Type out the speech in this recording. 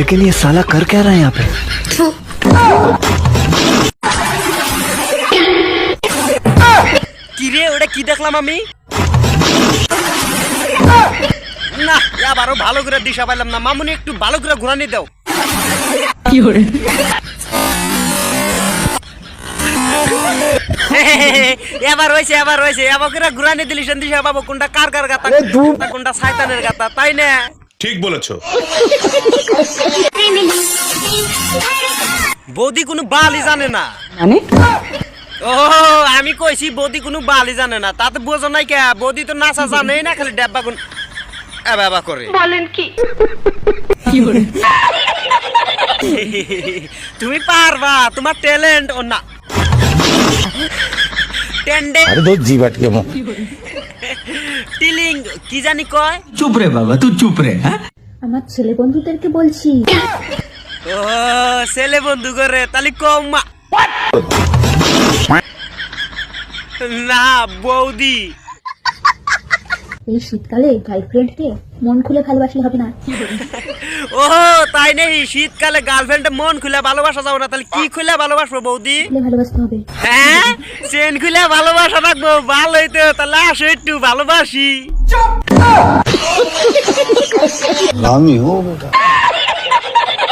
लेकिन ये साला कर क्या रहा है यहाँ पे কি রে ওটা কি দেখলাম আমি না আবারও ভালো করে দিশা পাইলাম না মামুনি একটু ভালো করে ঘুরানি দাও এবার হয়েছে এবার হয়েছে এবার করে ঘুরানি দিলি সেন দিশা পাবো কোনটা কার কার গাতা কোনটা শয়তানের গাতা তাই না ঠিক বলেছ। বৌদি কোনো বালি জানে না। ও আমি কইছি বৌদি কোনো বালি জানে না। তাতে বোঝো নাই কে? বৌদি তো নাচা জানেই না খালি ড্যাব্বা কোন আবাবা করে। বলেন কি? তুমি পারবা তোমার ট্যালেন্ট ও না। টেন্ডে আরে দো জিবাট কেমন টিলিং কি জানি কয়? চুপ রে বাবা তুই চুপ রে হ্যাঁ? আমার ছেলে বন্ধুদেরকে বলছি। ও ছেলে বন্ধু করে তাহলে কম না বৌদি। এই শীতকালে গার্লফ্রেন্ড কে মন খুলে ভালোবাসি হবে না। ও তাই নেই। শীতকালে গার্লফ্রেন্ড মন খুলে ভালোবাসা যাবে না। তাহলে কি খুলে ভালোবাসবো বৌদি? ভালোবাসতে হবে। হ্যাঁ? চেন খুলে ভালোবাসা রাখব ভালোই তো তাহলে আসো একটু ভালোবাসি। আমি হব বেটা।